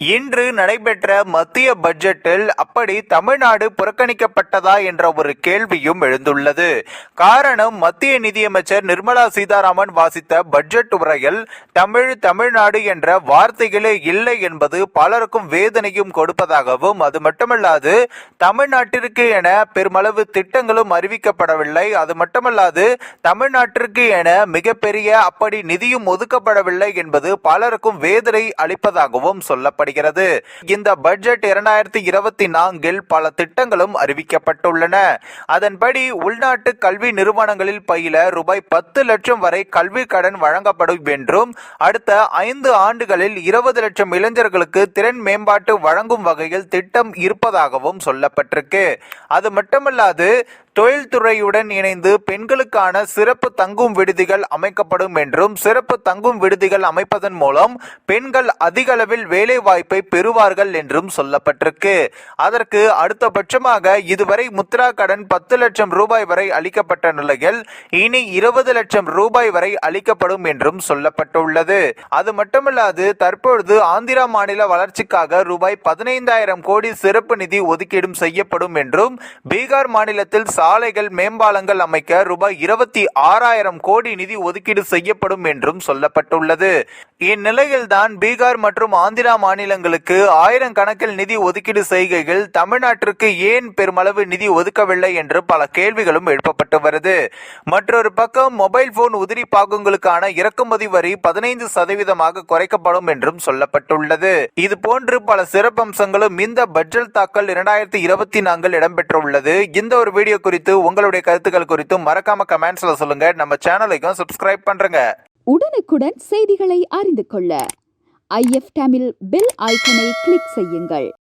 இன்று நடைபெற்ற மத்திய பட்ஜெட்டில் அப்படி தமிழ்நாடு புறக்கணிக்கப்பட்டதா என்ற ஒரு கேள்வியும் எழுந்துள்ளது. காரணம் மத்திய நிதியமைச்சர் நிர்மலா சீதாராமன் வாசித்த பட்ஜெட் உரையில் தமிழ் தமிழ்நாடு என்ற வார்த்தைகளே இல்லை என்பது பலருக்கும் வேதனையும் கொடுப்பதாகவும் அது மட்டுமல்லாது தமிழ்நாட்டிற்கு என பெருமளவு திட்டங்களும் அறிவிக்கப்படவில்லை. அது மட்டுமல்லாது தமிழ்நாட்டிற்கு என மிகப்பெரிய அப்படி நிதியும் ஒதுக்கப்படவில்லை என்பது பலருக்கும் வேதனை அளிப்பதாகவும் சொல்லப்படுகிறது இந்த பட்ஜெட் இரண்டாயிரத்தி இருபத்தி நான்கில் பல திட்டங்களும் அறிவிக்கப்பட்டுள்ளன. அதன்படி உள்நாட்டு கல்வி நிறுவனங்களில் பயில ரூபாய் பத்து லட்சம் வரை கல்வி கடன் வழங்கப்படும் என்றும் அடுத்த ஐந்து ஆண்டுகளில் இருபது லட்சம் இளைஞர்களுக்கு திறன் மேம்பாட்டு வழங்கும் வகையில் திட்டம் இருப்பதாகவும் சொல்லப்பட்டிருக்கு. அது மட்டுமல்லாது தொழில்துறையுடன் இணைந்து பெண்களுக்கான சிறப்பு தங்கும் விடுதிகள் அமைக்கப்படும் என்றும் சிறப்பு தங்கும் விடுதிகள் அமைப்பதன் மூலம் பெண்கள் அதிக அளவில் வேலை வாய்ப்பை பெறுவார்கள் என்றும் சொல்லப்பட்டிருக்கு. அதற்கு அடுத்தபட்சமாக இதுவரை முத்ரா கடன் பத்து லட்சம் ரூபாய் வரை அளிக்கப்பட்ட நிலையில் இனி இருபது லட்சம் ரூபாய் வரை அளிக்கப்படும் என்றும் சொல்லப்பட்டுள்ளது. அது மட்டுமல்லாது தற்பொழுது ஆந்திரா மாநில வளர்ச்சிக்காக ரூபாய் பதினைந்தாயிரம் கோடி சிறப்பு நிதி ஒதுக்கீடும் செய்யப்படும் என்றும் பீகார் மாநிலத்தில் சாலைகள் மேம்பாலங்கள் அமைக்க ரூபாய் இருபத்தி ஆறாயிரம் கோடி நிதி ஒதுக்கீடு செய்யப்படும் என்றும் சொல்லப்பட்டுள்ளது. இந்நிலையில்தான் பீகார் மற்றும் ஆந்திரா மாநிலங்களுக்கு ஆயிரம் கணக்கில் நிதி ஒதுக்கீடு செய்கையில் தமிழ்நாட்டிற்கு ஏன் பெருமளவு நிதி ஒதுக்கவில்லை என்று பல கேள்விகளும் எழுப்பப்பட்டு வருது. மற்றொரு பக்கம் மொபைல் போன் உதிரி பாகங்களுக்கான இறக்குமதி வரி பதினைந்து சதவீதமாக குறைக்கப்படும் என்றும் சொல்லப்பட்டுள்ளது. இது போன்று பல சிறப்பம்சங்களும் இந்த பட்ஜெட் தாக்கல் இரண்டாயிரத்தி இருபத்தி நான்கில் இடம்பெற்றுள்ளது. இந்த ஒரு வீடியோ குறித்து உங்களுடைய கருத்துக்கள் குறித்தும் மறக்காம கமெண்ட்ஸ்ல சொல்லுங்க. நம்ம சேனலுக்கும் சப்ஸ்கிரைப் பண்றங்க. உடனுக்குடன் செய்திகளை அறிந்து கொள்ள. ஐஎஃப் தமிழ் பெல் ஐக்கனை கிளிக் செய்யுங்கள்.